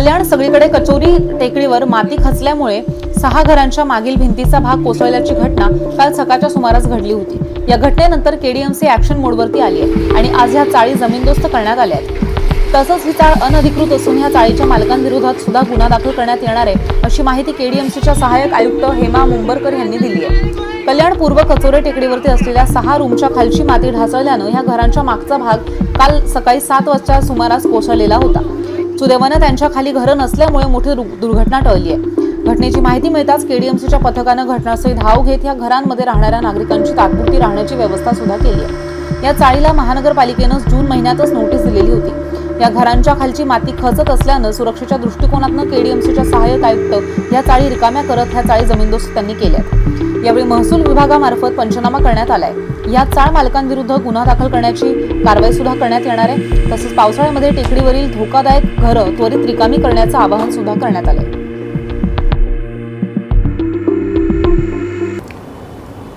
कल्याण सगळीकडे कचोरी टेकडीवर माती खचल्यामुळे सहा घरांच्या मागील भिंतीचा भाग कोसळल्याची घटना काल सकाळच्या सुमारास घडली होती. या घटनेनंतर केडीएमसी ऍक्शन मोडवरती आली आहे आणि आज ह्या चाळी जमीनदोस्त करण्यात आल्या आहेत. तसंच ही चाळ अनधिकृत असून ह्या चाळीच्या मालकांविरोधात सुद्धा गुन्हा दाखल करण्यात येणार आहे अशी माहिती केडीएमसीच्या सहाय्यक आयुक्त हेमा मुंबरकर यांनी दिली आहे. कल्याण पूर्व कचोरे टेकडीवरती असलेल्या सहा रूमच्या खालची माती ढासळल्यानं ह्या घरांच्या मागचा भाग काल सकाळी सात वाजता सुमारास कोसळलेला होता. सुदैवानं त्यांच्या खाली घरं नसल्यामुळे मोठी दुर्घटना टळली आहे. घटनेची माहिती मिळताच केडीएमसीच्या पथकानं घटनास्थळी धाव घेत या घरांमध्ये राहणाऱ्या नागरिकांची तात्पुरती राहण्याची व्यवस्था सुद्धा केली आहे. या चाळीला महानगरपालिकेनं जून महिन्यातच नोटीस दिलेली होती. या घरांच्या खालची माती खचत असल्यानं सुरक्षेच्या दृष्टिकोनातनं केडीएमसीच्या सहाय्यक आयुक्त या चाळी रिकाम्या करत ह्या चाळी जमीनदोस्त त्यांनी केल्यात यावेळी महसूल विभागामार्फत पंचनामा करण्यात आलाय. या चाळ मालकांविरुद्ध गुन्हा दाखल करण्याची कारवाई सुद्धा करण्यात येणार आहे. तसंच पावसाळ्यामध्ये टेकडीवरील धोकादायक घरं त्वरित रिकामी करण्याचं आवाहन सुद्धा करण्यात आलंय.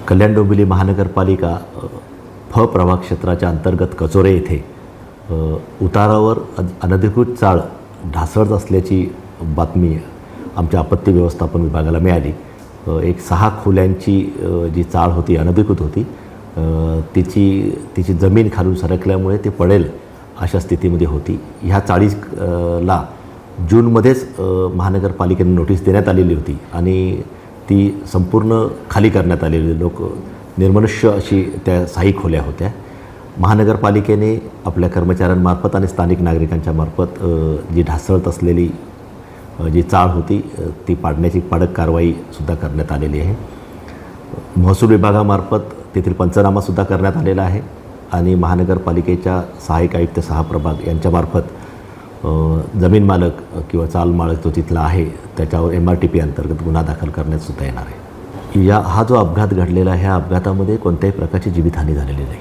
कल्याण डोंबिवली महानगरपालिका फ प्रभाग क्षेत्राच्या अंतर्गत कचोरे येथे उतारावर अनधिकृत चाळ ढासळत असल्याची बातमी आमच्या आपत्ती व्यवस्थापन विभागाला मिळाली. एक सहा खोल्यांची जी चाळ होती अनधिकृत होती तिची तिची जमीन खालून सरकल्यामुळे ते पडेल अशा स्थितीमध्ये होती. ह्या चाळीस ला जूनमध्येच महानगरपालिकेने नोटीस देण्यात आलेली होती आणि ती संपूर्ण खाली करण्यात आलेली लोक निर्मनुष्य अशी त्या साई खोल्या होत्या. महानगरपालिकेने आपल्या कर्मचाऱ्यांमार्फत आणि स्थानिक नागरिकांच्या मार्फत जी ढासळत असलेली जी चाळ होती ती पाडण्याची पाडक कारवाईसुद्धा करण्यात आलेली आहे. महसूल विभागामार्फत तेथील पंचनामासुद्धा करण्यात आलेला आहे. आणि महानगरपालिकेच्या सहाय्यक आयुक्त सहा प्रभाग यांच्यामार्फत जमीन मालक किंवा चाल मालक जो तिथला आहे त्याच्यावर एम आर टी पी अंतर्गत गुन्हा दाखल करण्यात सुद्धा येणार आहे. या हा जो अपघात घडलेला आहे ह्या अपघातामध्ये कोणत्याही प्रकारची जीवितहानी झालेली नाही.